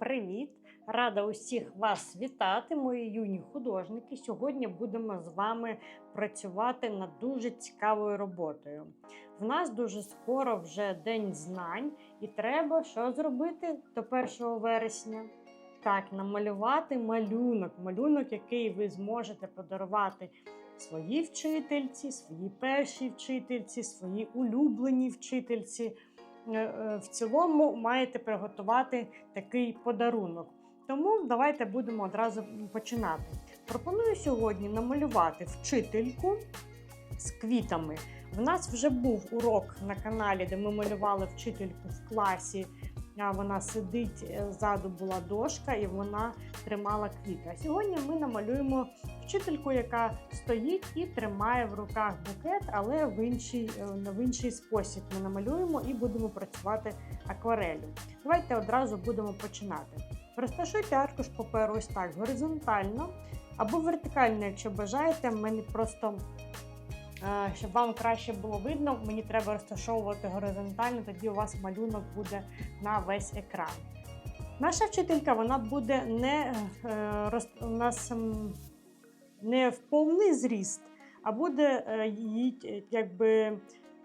привіт! Рада усіх вас вітати, мої юні художники. Сьогодні будемо з вами працювати над дуже цікавою роботою. В нас дуже скоро вже День знань, і треба що зробити до 1 вересня? Так, намалювати малюнок, малюнок, який ви зможете подарувати своїй вчительці, своїй першій вчительці, своїй улюбленій вчительці. Е, В цілому маєте приготувати такий подарунок. Тому давайте будемо одразу починати. Пропоную сьогодні намалювати вчительку з квітами. В нас вже був урок на каналі, де ми малювали вчительку в класі. Вона сидить е, ззаду була дошка і вона тримала квіти. А сьогодні ми намалюємо вчительку, яка стоїть і тримає в руках букет, але в інший, е, в інший спосіб ми намалюємо і будемо працювати акварелью. Давайте одразу будемо починати. Розташуйте аркуш паперу ось так горизонтально або вертикально, якщо бажаєте. Мені просто е, щоб вам краще було видно, мені треба розташовувати горизонтально, тоді у вас малюнок буде на весь екран. Наша вчителька вона буде не е, у нас ем, не в повний зріст, а буде е, її е, якби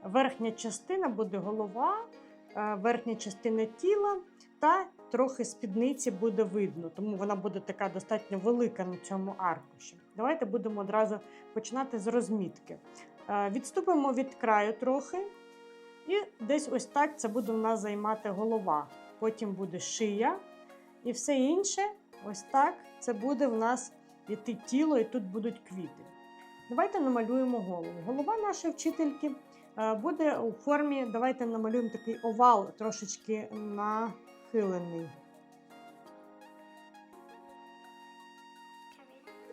верхня частина буде голова, е, верхня частина тіла та трохи спідниці буде видно, тому вона буде така достатньо велика на цьому аркуші. Давайте будемо одразу починати з розмітки. Е, Відступимо від краю трохи, і десь ось так це буде у нас займати голова. Потім буде шия, і все інше, ось так, це буде в нас іти тіло, і тут будуть квіти. Давайте намалюємо голову. Голова нашої вчительки е, буде у формі. Давайте намалюємо такий овал, трошечки нахилений.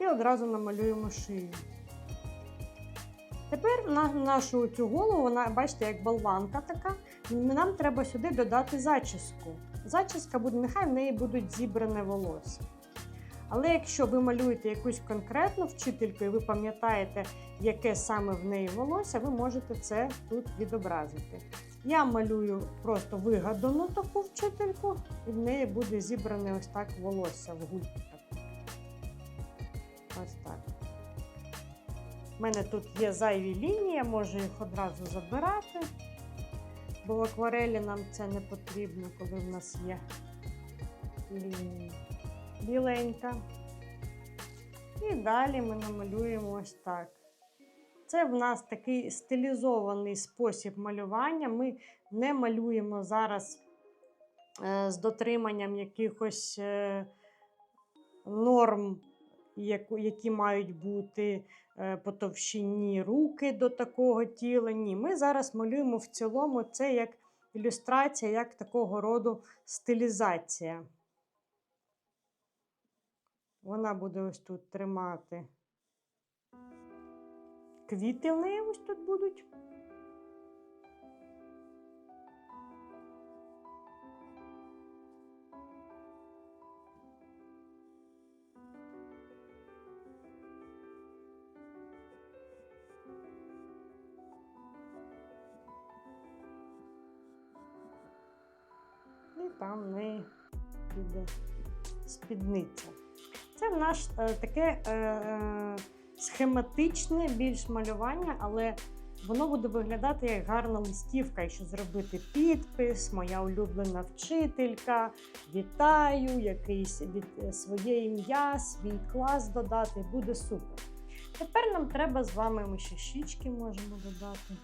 І одразу намалюємо шию. Тепер на нашу цю голову, вона, бачите, як болванка така. Нам треба сюди додати зачіску. Зачіска буде, нехай в неї будуть зібране волосся. Але якщо ви малюєте якусь конкретну вчительку і ви пам'ятаєте, яке саме в неї волосся, ви можете це тут відобразити. Я малюю просто вигадану таку вчительку, і в неї буде зібране ось так волосся в гульку. У мене тут є зайві лінії, я можу їх одразу забирати, бо в акварелі нам це не потрібно, коли в нас є лінії. Біленька. І далі ми намалюємо ось так. Це в нас такий стилізований спосіб малювання. Ми не малюємо зараз е, з дотриманням якихось е, норм, які мають бути по товщині руки до такого тіла. Ні, ми зараз малюємо в цілому це як ілюстрація, як такого роду стилізація. Вона буде ось тут тримати. Квіти в неї ось тут будуть. Там в неї піде спідниця. Це в наш е, таке е, е, схематичне більш малювання, але воно буде виглядати як гарна листівка, якщо зробити підпис, моя улюблена вчителька, вітаю, якийсь від своє ім'я, свій клас додати, буде супер. Тепер нам треба з вами ми ще щічки можемо додати.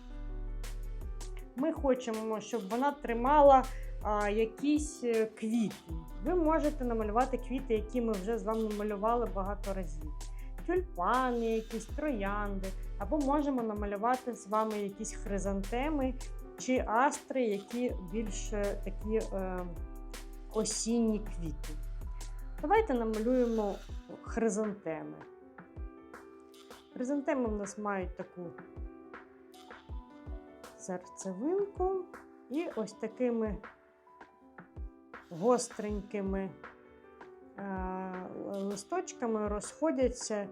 Ми хочемо, щоб вона тримала якісь е, квіти. Ви можете намалювати квіти, які ми вже з вами малювали багато разів. Тюльпани, якісь троянди, або можемо намалювати з вами якісь хризантеми чи астри, які більш е, такі е, осінні квіти. Давайте намалюємо хризантеми. Хризантеми в нас мають таку серцевинку і ось такими гостренькими е, листочками розходяться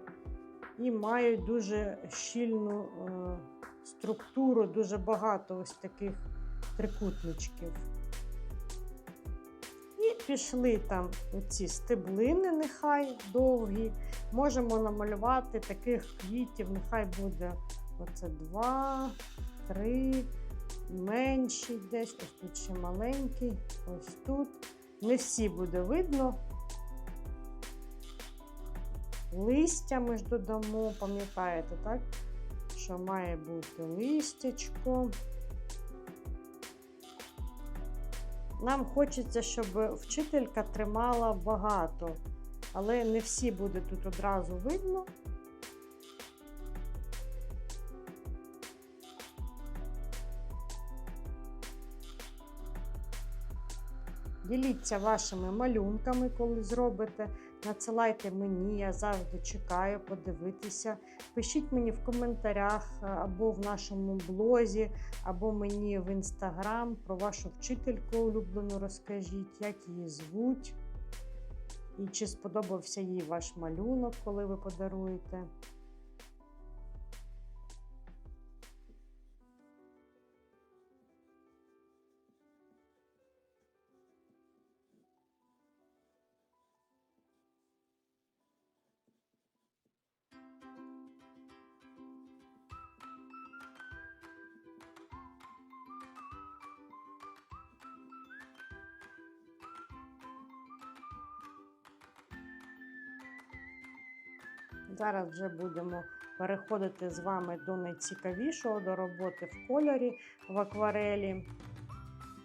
і мають дуже щільну е, структуру, дуже багато ось таких трикутничків. І пішли там ці стеблини, нехай довгі. Можемо намалювати таких квітів, нехай буде оце два, три, менші десь, ось тут ще маленький, ось тут. Не всі буде видно. Листя ми ж додамо, пам'ятаєте, так? Що має бути листячко. Нам хочеться, щоб вчителька тримала багато, але не всі буде тут одразу видно. Діліться вашими малюнками, коли зробите. Надсилайте мені, я завжди чекаю подивитися. Пишіть мені в коментарях е, або в нашому блозі, або мені в інстаграм про вашу вчительку улюблену розкажіть, як її звуть, і чи сподобався їй ваш малюнок, коли ви подаруєте. Зараз вже будемо переходити з вами до найцікавішого, до роботи в кольорі в акварелі.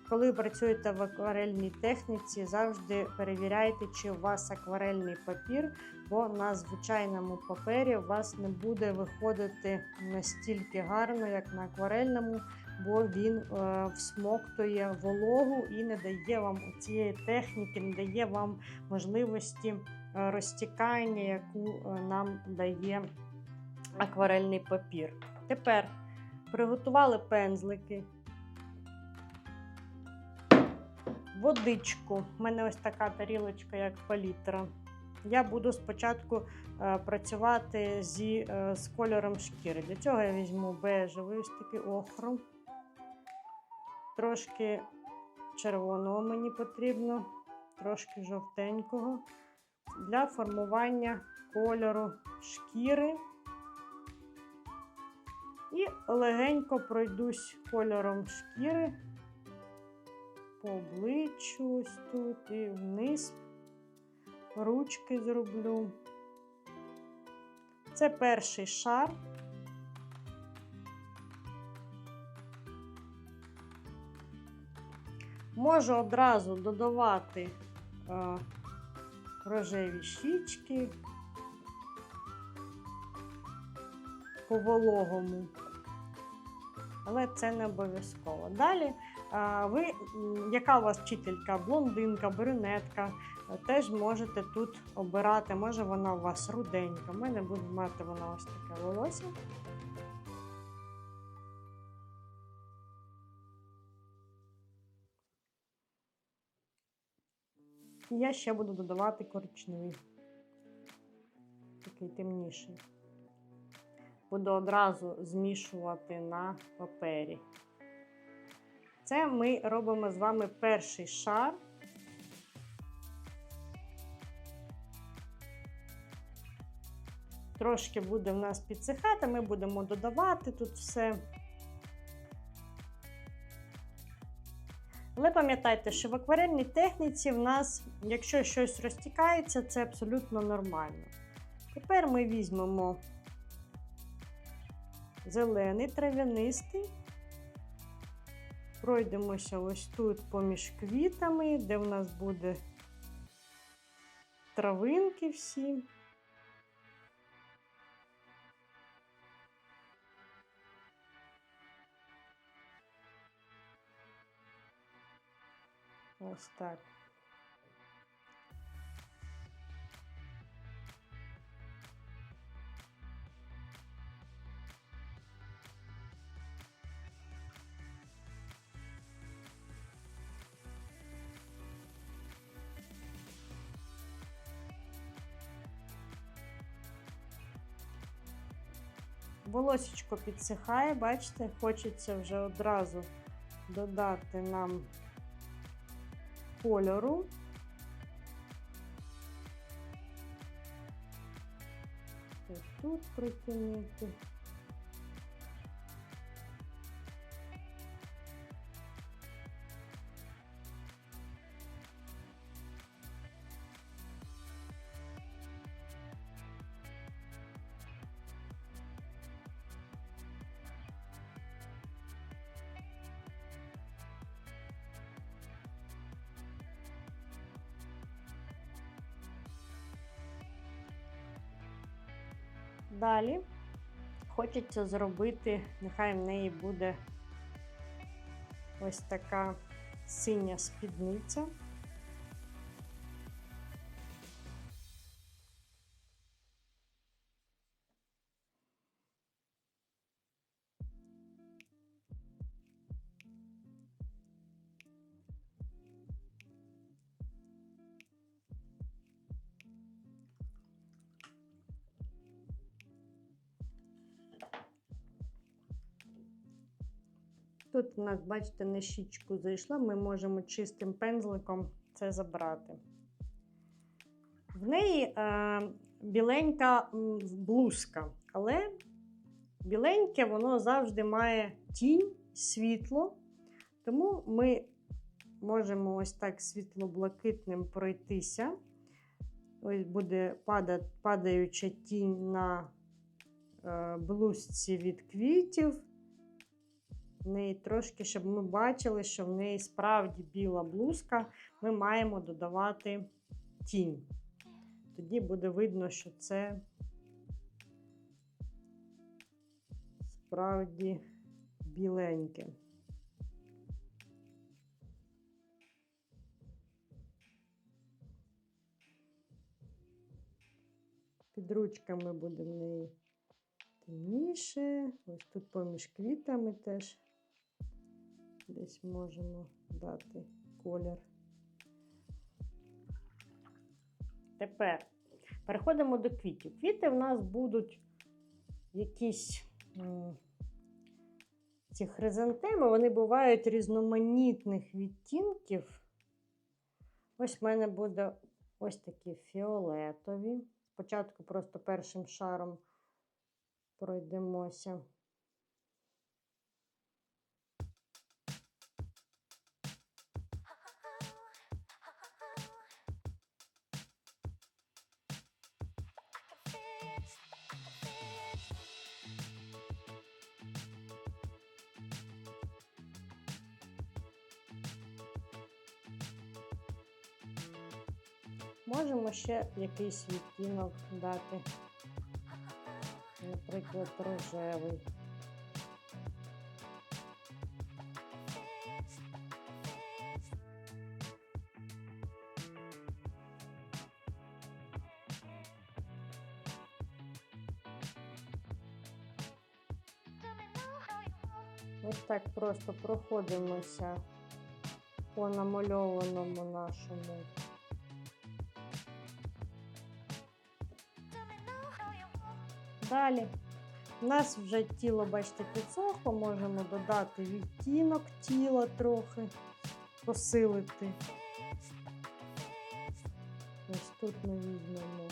Коли працюєте в акварельній техніці, завжди перевіряйте, чи у вас акварельний папір, бо на звичайному папері у вас не буде виходити настільки гарно, як на акварельному, бо він е, всмоктує вологу і не дає вам цієї техніки, не дає вам можливості розтікання, яку е, нам дає акварельний папір. Тепер приготували пензлики. Водичку. У мене ось така тарілочка, як палітра. Я буду спочатку е, працювати зі, е, з кольором шкіри. Для цього я візьму бежевий ось такий охру. Трошки червоного мені потрібно, трошки жовтенького. Для формування кольору шкіри. І легенько пройдусь кольором шкіри по обличчю ось тут і вниз. Ручки зроблю. Це перший шар. Можу одразу додавати е, рожеві щічки по вологому, але це не обов'язково. Далі ви, яка у вас вчителька, блондинка, брюнетка, теж можете тут обирати. Може вона у вас руденька. У мене буде мати вона ось таке волосся. І я ще буду додавати коричневий, такий темніший. Буду одразу змішувати на папері. Це ми робимо з вами перший шар. Трошки буде в нас підсихати, ми будемо додавати тут все. Але пам'ятайте, що в акварельній техніці в нас, якщо щось розтікається, це абсолютно нормально. Тепер ми візьмемо зелений трав'янистий, пройдемося ось тут поміж квітами, де в нас буде травинки всі. Ось так. Підсихає, бачите, хочеться вже одразу додати нам кольору. Тут притягнути. Далі хочеться зробити, нехай в неї буде ось така синя спідниця. Тут у нас, бачите, на щічку зайшла, ми можемо чистим пензликом це забрати. В неї е, біленька блузка, але біленьке воно завжди має тінь, світло. Тому ми можемо ось так світло-блакитним пройтися. Ось буде падаюча тінь на е, блузці від квітів в неї трошки, щоб ми бачили, що в неї справді біла блузка, ми маємо додавати тінь. Тоді буде видно, що це справді біленьке. Під ручками буде в неї темніше. Ось тут поміж квітами теж десь можемо дати колір. Тепер переходимо до квітів. Квіти в нас будуть якісь ці хризантеми, вони бувають різноманітних відтінків. Ось в мене буде ось такі фіолетові. Спочатку просто першим шаром пройдемося. Можемо ще якийсь відтінок дати, наприклад, рожевий. Ось так просто проходимося по намальованому нашому. Далі. У нас вже тіло, бачите, підсохло, можемо додати відтінок тіла трохи, посилити. Ось тут ми візьмемо.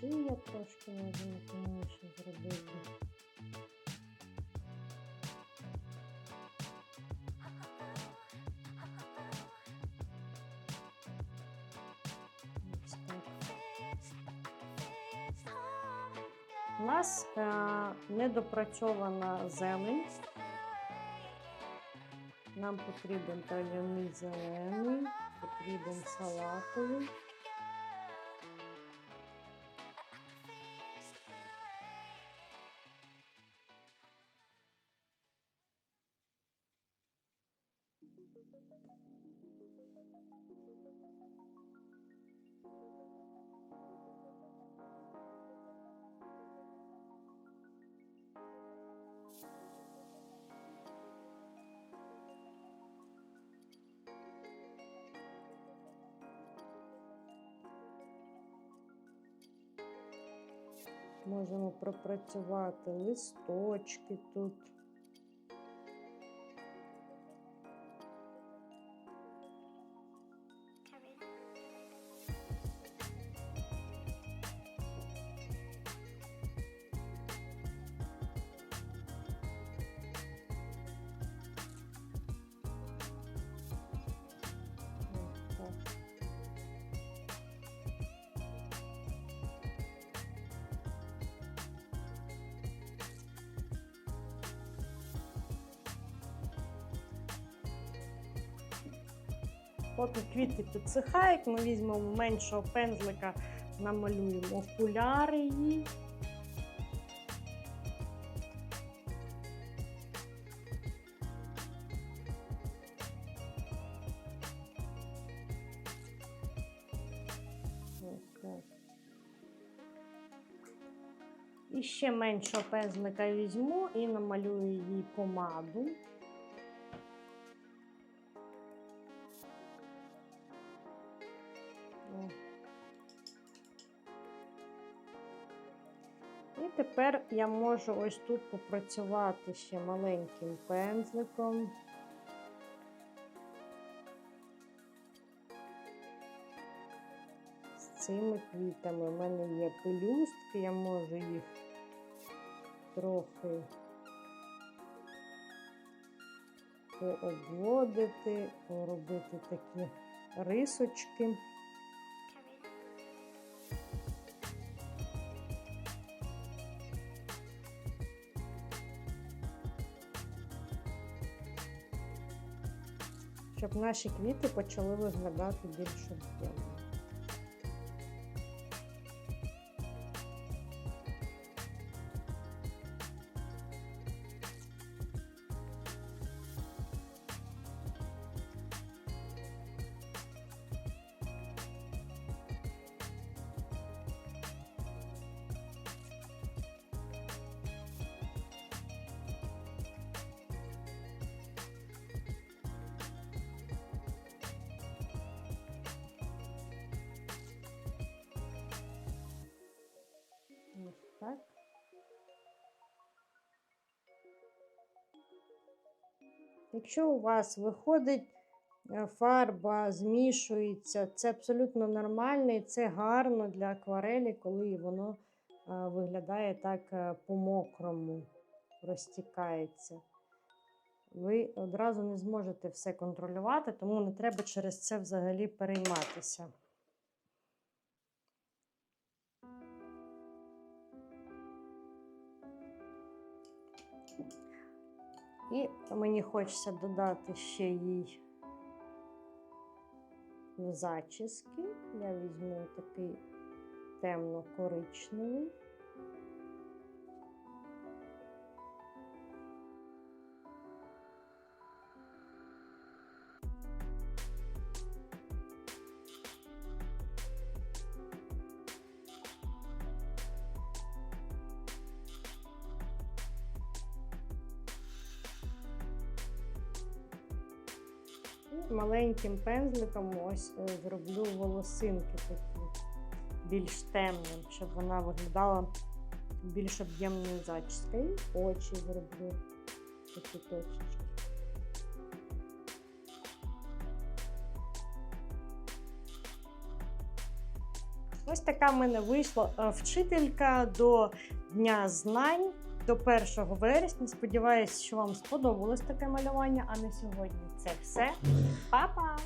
Шия трошки можемо темніше зробити. У нас е, недопрацьована зелень. Нам потрібен трав'яний зелений, потрібен салатовий. Можемо пропрацювати листочки тут. Поки квіти підсихають, ми візьмемо меншого пензлика, намалюємо окуляри так. І ще меншого пензлика візьму і намалюю їй помаду. І тепер я можу ось тут попрацювати ще маленьким пензликом. З цими квітами У мене є пелюстки, я можу їх трохи пообводити, робити такі рисочки. Щоб наші квіти почали виглядати більш об'ємно. Якщо у вас виходить е, фарба, змішується, це абсолютно нормально і це гарно для акварелі, коли воно е, виглядає так е, по-мокрому, розтікається. Ви одразу не зможете все контролювати, тому не треба через це взагалі перейматися. І мені хочеться додати ще їй зачіски. Я візьму такий темно-коричневий. Маленьким пензликом ось е, зроблю волосинки такі більш темним, щоб вона виглядала більш об'ємною зачіскою. Очі зроблю такі точечки. Ось така в мене вийшла е, вчителька до Дня знань до 1 вересня. Сподіваюсь, що вам сподобалось таке малювання. А на сьогодні це все. Па-па!